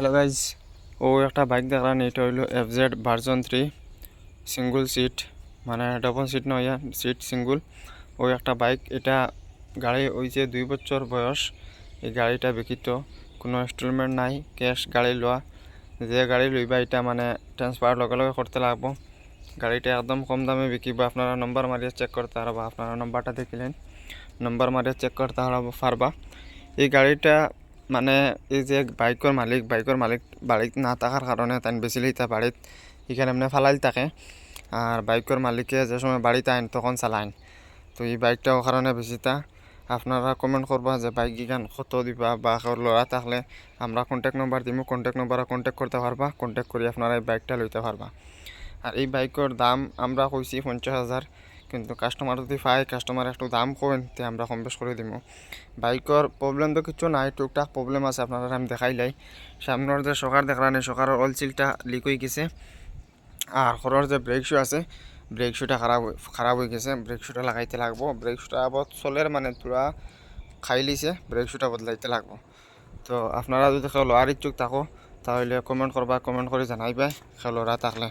Hello guys ও একটা bike দেখলাম এটা হইল F Z version three single seat মানে ডবল সিট নয় সিট সিঙ্গুল ওই একটা বাইক এটা গাড়ি হয়েছে দুই বছর বয়স, এই গাড়িটা বিকিত কোনো ইনস্টলমেন্ট নাই ক্যাশ গাড়ি লওয়া যে গাড়ি লইবা, এটা মানে ট্রান্সফার লগে লগে করতে লাগবো। গাড়িটা একদম কম দামে বিকিব, আপনারা নম্বর মারিয়ে চেক করতে পারবা আপনারা নম্বরটা দেখিলেন। নম্বর মারিয়ে চেক করতে পারবা এই গাড়িটা মানে এই যে বাইকের মালিক বাইকের মালিক বাড়িত না থাকার কারণে তাই বেশি লইতা বাড়িত এখানে এমনি ফালাইল থাকে। আর বাইকের মালিকে যে সময় বাড়িতে আইন তখন চালাইন। তো এই বাইকটাও কারণে বেশিটা আপনারা কমেন্ট করবা যে বাইক গিগান কত দিবা বা লড়া থাকলে আমরা কন্ট্যাক্ট নম্বর দিব কন্ট্যাক্ট নম্বরে কন্ট্যাক্ট করতে পারবা কন্ট্যাক্ট করে আপনারা এই বাইকটা লইতে পারবা আর এই বাইকের দাম আমরা কইছি পঞ্চাশ হাজার কিন্তু কাস্টমার যদি পাই কাস্টমার একটু দাম করেন তে আমরা কম বেশ করে দিব বাইকের প্রবলেম তো কিছু নাই, টুকটাক প্রবলেম আছে আপনারা আমি দেখাইলাই সামনের যে সকার সকারের অয়েল সিলটা লিক হয়ে গেছে। আর খরর যে ব্রেক শু আছে ব্রেক শুটা খারাপ খারাপ হয়ে গেছে। ব্রেক শুটা লাগাইতে লাগবো। ব্রেক শুটা আবার চলের মানে তোরা খাই লিছে ব্রেক শুটা বদলাইতে লাগবো। তো আপনারা যদি কেউ লোয়ার ইচ্ছুক থাকো, তাহলে কমেন্ট করবা কমেন্ট করে জানাইবা লড়া থাকলে